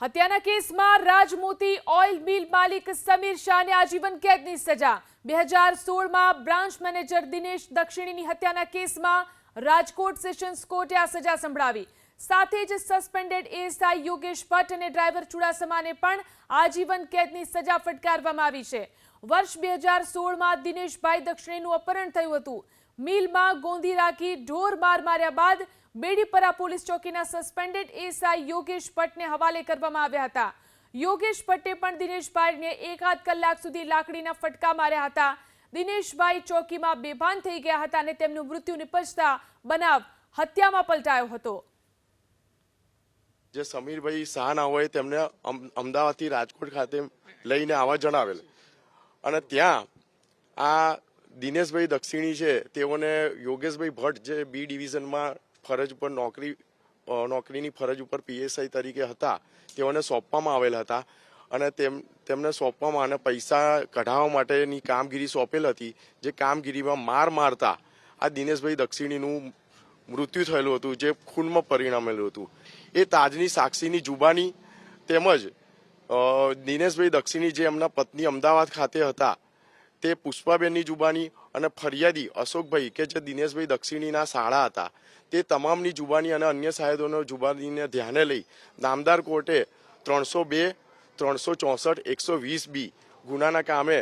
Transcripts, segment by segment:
હત્યાના કેસમાં Rajmoti oil mill માલિક સમીર શાહને આજીવન કેદની સજા. બે હજાર સોળમાં બ્રાન્ચ મેનેજર દિનેશ દક્ષિણીની હત્યાના કેસમાં રાજકોટ સેશન્સ કોર્ટે આ સજા સંભળાવી. સાથે જ સસ્પેન્ડેડ એએસઆઈ યોગેશ ભટ્ટ અને ડ્રાઈવર ચુડાસમાને પણ આજીવન કેદની સજા ફટકારવામાં આવી છે. વર્ષ બે હજાર સોળમાં દિનેશભાઈ દક્ષિણીનું અપહરણ થયું હતું. મિલમાં ગોંધી રાખી ઢોર માર માર્યા બાદ બેડીપરા પોલીસ ચોકીના સસ્પેન્ડેડ એસઆઈ યોગેશ ભટ્ટને હવાલે કરવામાં આવ્યા હતા. યોગેશ ભટ્ટે પણ દિનેશભાઈને એકાદ કલાક સુધી લાકડીના ફટકા માર્યા હતા. દિનેશભાઈ ચોકીમાં બેભાન થઈ ગયા હતા અને તેમનું મૃત્યુ નિપજતા બનાવ હત્યામાં પલટાયો હતો. જે સમીરભાઈ શાહના હોય તેમને અમ- અમદાવાદથી રાજકોટ ખાતે લઈને આવવા જણાવેલ. અને ત્યાં આ દિનેશભાઈ દક્ષિણી છે, તેઓને યોગેશભાઈ ભટ્ટ જે બી ડિવિઝનમાં ફરજ ઉપર નોકરી નોકરીની ફરજ ઉપર પીએસઆઈ તરીકે હતા, તેઓને સોંપવામાં આવેલ હતા. અને તેમ, તેમને સોંપવામાં અને પૈસા કઢાવવા માટેની કામગીરી સોંપેલ હતી, જે કામગીરીમાં માર મારતા આ દિનેશભાઈ દક્ષિણીનું મૃત્યુ થયેલું હતું, જે ખૂનમાં પરિણમેલું હતું. એ તાજની સાક્ષીની જુબાની તેમજ દિનેશભાઈ દક્ષિણી જે એમના પત્ની અમદાવાદ ખાતે હતા તે પુષ્પાબેનની જુબાની અને ફરિયાદી અશોકભાઈ કે જે દિનેશભાઈ દક્ષિણીના શાળા હતા, તે તમામની જુબાની અને અન્ય સાહેબોનો જુબાનીને ધ્યાને લઈ નામદાર કોર્ટે ત્રણસો બે, ત્રણસો ચોસઠ, એકસો વીસ બી ગુનાના કામે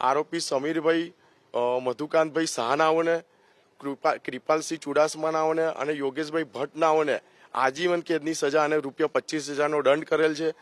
આરોપી સમીરભાઈ મધુકાંતભાઈ શાહનાઓને, કૃપા, કૃપાલસિંહ ચુડાસમાનાઓને અને યોગેશભાઈ ભટ્ટનાઓને આજીવન કેદની સજા અને રૂપિયા પચીસ હજારનો દંડ કરેલ છે.